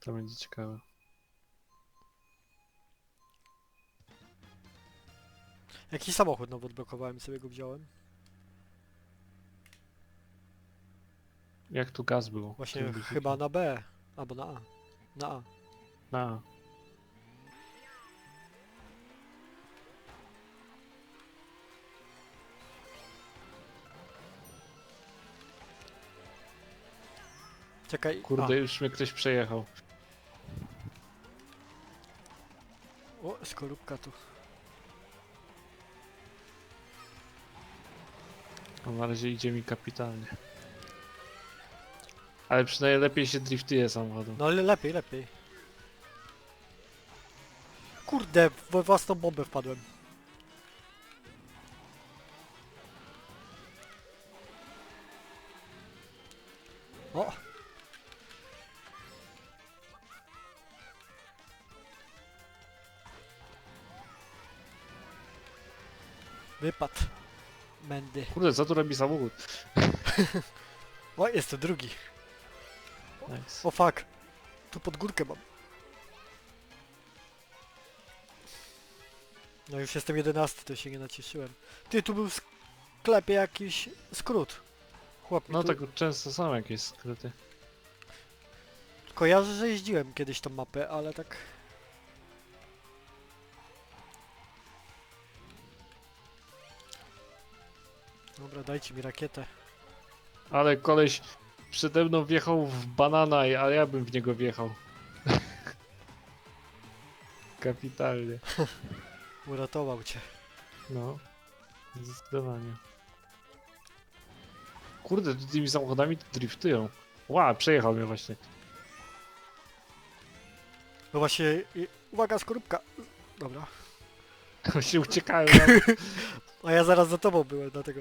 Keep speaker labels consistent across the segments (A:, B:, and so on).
A: To będzie ciekawe.
B: Jakiś samochód nowy odblokowałem, sobie go wziąłem.
A: Jak tu gaz był?
B: Właśnie
A: Tym
B: chyba na B, albo na A. Na A.
A: Na.
B: Czekaj.
A: Kurde, już mnie ktoś przejechał.
B: Skorupka tu.
A: No, na razie idzie mi kapitalnie. Ale przynajmniej lepiej się driftuje samochodem.
B: No ale lepiej, lepiej. Kurde, we własną bombę wpadłem.
A: Kurde, co tu robi samochód?
B: O, jest to drugi.
A: Nice.
B: O fuck. Tu pod górkę mam. No już jestem jedenasty, to się nie nacieszyłem. Ty, tu był w sklepie jakiś skrót. Chłop mi
A: No
B: tu...
A: tak często są jakieś skryty.
B: Kojarzę, że jeździłem kiedyś tą mapę, ale tak... Dobra, dajcie mi rakietę.
A: Ale koleś przede mną wjechał w banana, a ja bym w niego wjechał. Kapitalnie.
B: Uratował cię.
A: No. Zdecydowanie. Kurde, tymi samochodami tu driftują. Ła, przejechał mnie właśnie.
B: No właśnie... i- Uwaga, skorupka! Dobra.
A: Właśnie uciekałem.
B: A ja zaraz za tobą byłem, dlatego...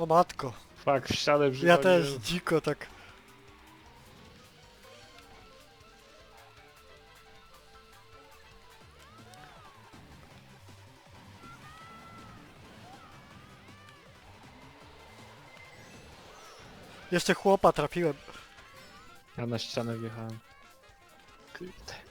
B: O matko,
A: Fuck, w ścianę
B: ja
A: przywaliłem.
B: też dziko tak. Jeszcze chłopa trafiłem.
A: Ja na ścianę wjechałem. Kurde.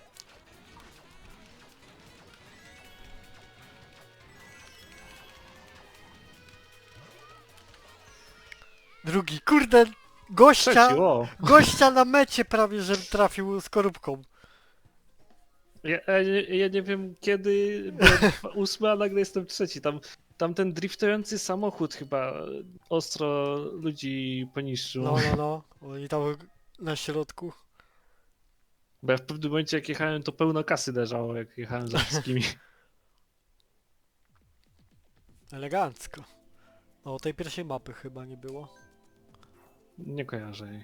B: Drugi, kurde, gościa,
A: Trzeci, o!
B: gościa na mecie prawie, że trafił skorupką.
A: Ja, ja, nie, ja nie wiem kiedy byłem ósmy, a nagle jestem trzeci. Tam, tam ten driftujący samochód chyba ostro ludzi poniszczył.
B: No, no, no, oni tam na środku.
A: Bo ja w pewnym momencie jak jechałem to pełno kasy leżało, jak jechałem za wszystkimi.
B: Elegancko. O, tej pierwszej mapy chyba nie było.
A: Nie kojarzę jej.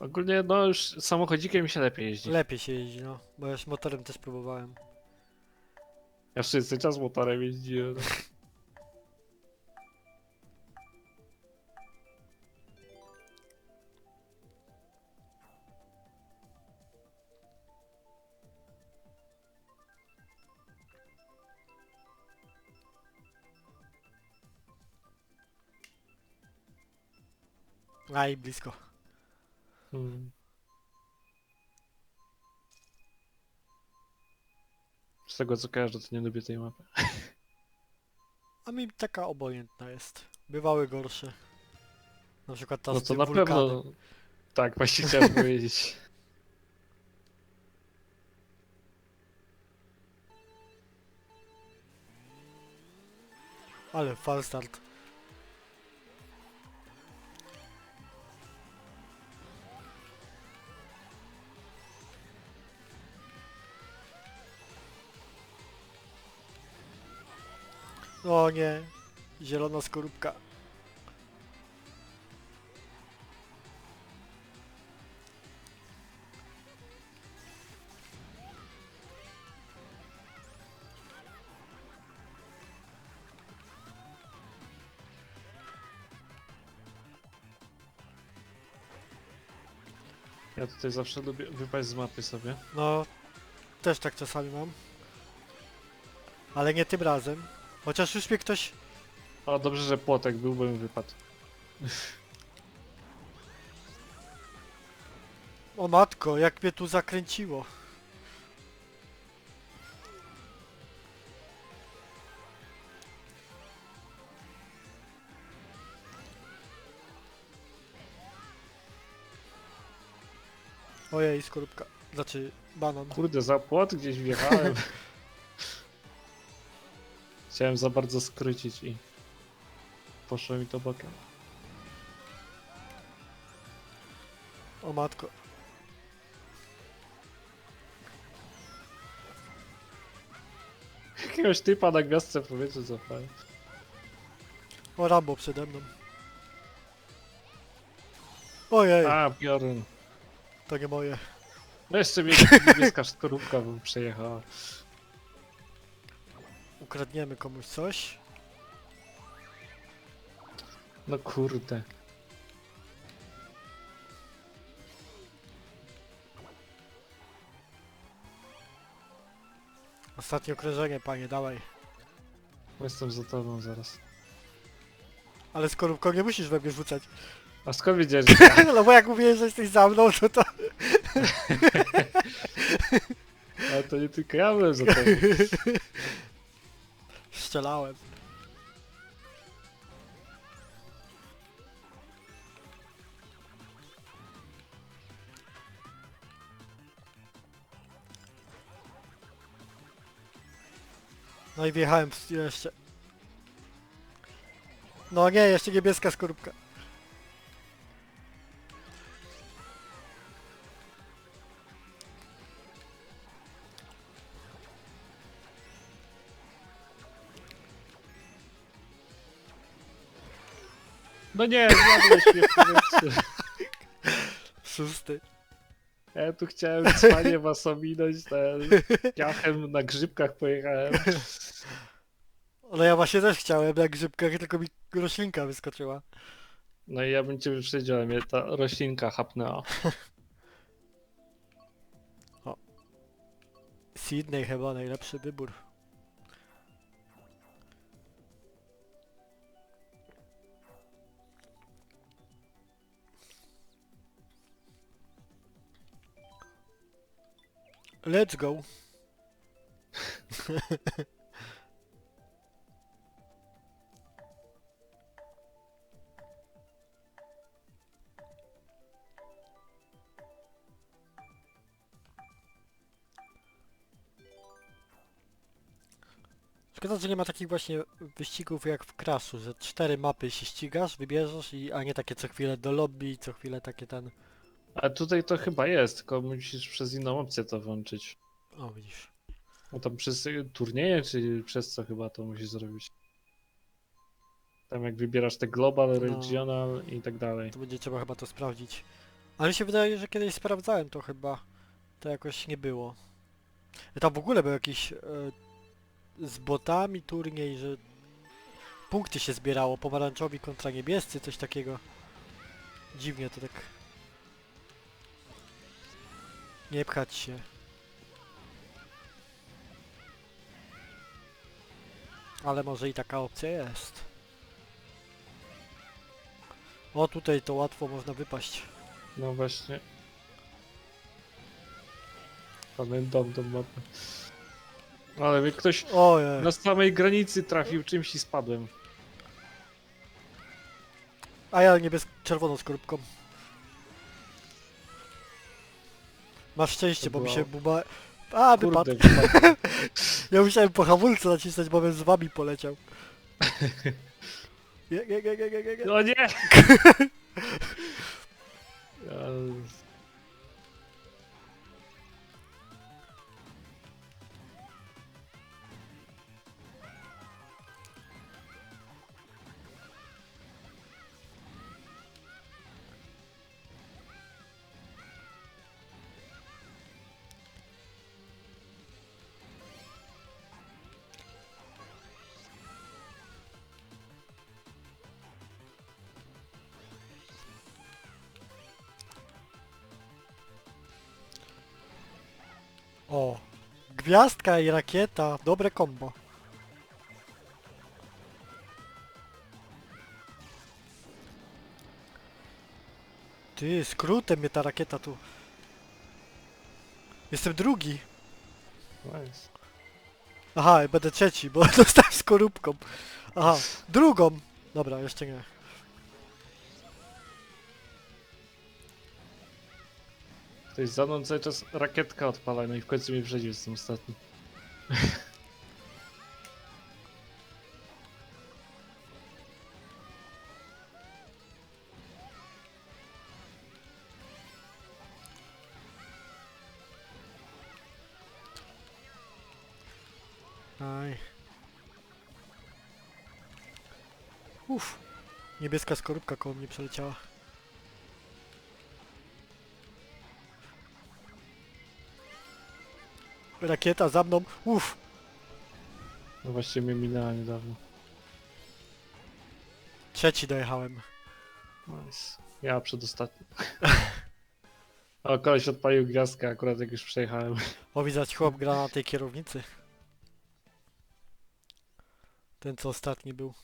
A: Ogólnie no już samochodzikiem mi się lepiej jeździ.
B: Lepiej się jeździ, no. Bo ja już motorem też próbowałem.
A: Ja wszyscy czas motorem jeździłem.
B: Aj, blisko.
A: Hmm. Z tego co kojarzę, to nie lubię tej mapy.
B: A mi taka obojętna jest. Bywały gorsze. Na przykład ta
A: No
B: z
A: to
B: tym
A: na
B: wulkanem.
A: pewno. Tak, właśnie chciałem powiedzieć.
B: Ale falstart. O nie, zielona skorupka.
A: Ja tutaj zawsze lubię wypaść z mapy sobie.
B: No, też tak czasami mam. Ale nie tym razem. Chociaż już mnie ktoś...
A: O, dobrze, że płotek był, bym wypadł.
B: O matko, jak mnie tu zakręciło. Ojej, skorupka. Znaczy, banan.
A: Kurde, za płot gdzieś wjechałem. Chciałem za bardzo skrócić i poszło mi to bokiem.
B: O matko.
A: Jakiegoś typa na gwiazdce w powietrzu złapałem.
B: O Rambo przede mną. Ojej,
A: A, piorun.
B: to nie moje.
A: No jeszcze mnie niebieska skorupka bym przejechała.
B: Ukradniemy komuś coś.
A: No kurde.
B: Ostatnie okrążenie, panie, dawaj.
A: Jestem za tobą zaraz.
B: Ale skorupką nie musisz we mnie rzucać.
A: A skąd wiedziałeś, że?
B: No bo jak mówiłeś, że jesteś za mną, to to...
A: Ale to nie tylko ja byłem za tobą.
B: Strzelałem. No i wjechałem w- jeszcze. No nie, jeszcze niebieska skorupka.
A: No nie, zjadłeś mnie w powietrzu.
B: Szósty.
A: Ja tu chciałem cwanie was ominąć, ten piachem na grzybkach pojechałem.
B: No ja właśnie też chciałem na grzybkach, tylko mi roślinka wyskoczyła.
A: No i ja bym cię wyprzedził, ale mnie ta roślinka chapnęła.
B: Sydney chyba najlepszy wybór. Let's go. Szkoda, że nie ma takich właśnie wyścigów jak w Crashu, że cztery mapy się ścigasz, wybierzesz i a nie takie co chwilę do lobby, co chwilę takie ten...
A: A tutaj to chyba jest, tylko musisz przez inną opcję to włączyć.
B: O widzisz.
A: No tam przez y, turnieje, czy przez co chyba to musisz zrobić? Tam jak wybierasz te global,
B: No.
A: regional i tak dalej.
B: To będzie trzeba chyba to sprawdzić. Ale mi się wydaje, że kiedyś sprawdzałem to chyba. To jakoś nie było. Tam w ogóle był jakiś e, z botami turniej, że punkty się zbierało, pomarańczowi kontra niebiescy, coś takiego. Dziwnie to tak. Nie pchać się. Ale może i taka opcja jest. O, tutaj to łatwo można wypaść.
A: No właśnie. Pamiętam tą mapę. Ale mnie ktoś
B: Ojej.
A: na samej granicy trafił czymś i spadłem.
B: A ja niebiesk czerwoną skorupką. Masz szczęście,
A: To
B: bo mi się buba... A, wypadł.
A: Kurde.
B: Ja musiałem po hamulcu nacisnąć, bo bym z wami poleciał. Nie, nie, nie, nie, nie, nie.
A: No nie!
B: O. Gwiazdka i rakieta. Dobre kombo. Ty, skrótem mnie ta rakieta tu. Jestem drugi. Aha, i będę trzeci, bo dostałem skorupką. Aha, drugą. Dobra, jeszcze nie.
A: Ktoś za mną cały czas rakietka odpala, no i w końcu mnie wyprzedził, jestem ostatni.
B: Aj. Uff. Niebieska skorupka koło mnie przeleciała. Rakieta za mną. Uff.
A: No właśnie mnie minęła niedawno.
B: Trzeci dojechałem.
A: Nice. Ja przedostatni. O, koleś odpalił gwiazdkę akurat jak już przejechałem.
B: O, widać chłop gra na tej kierownicy. Ten co ostatni był.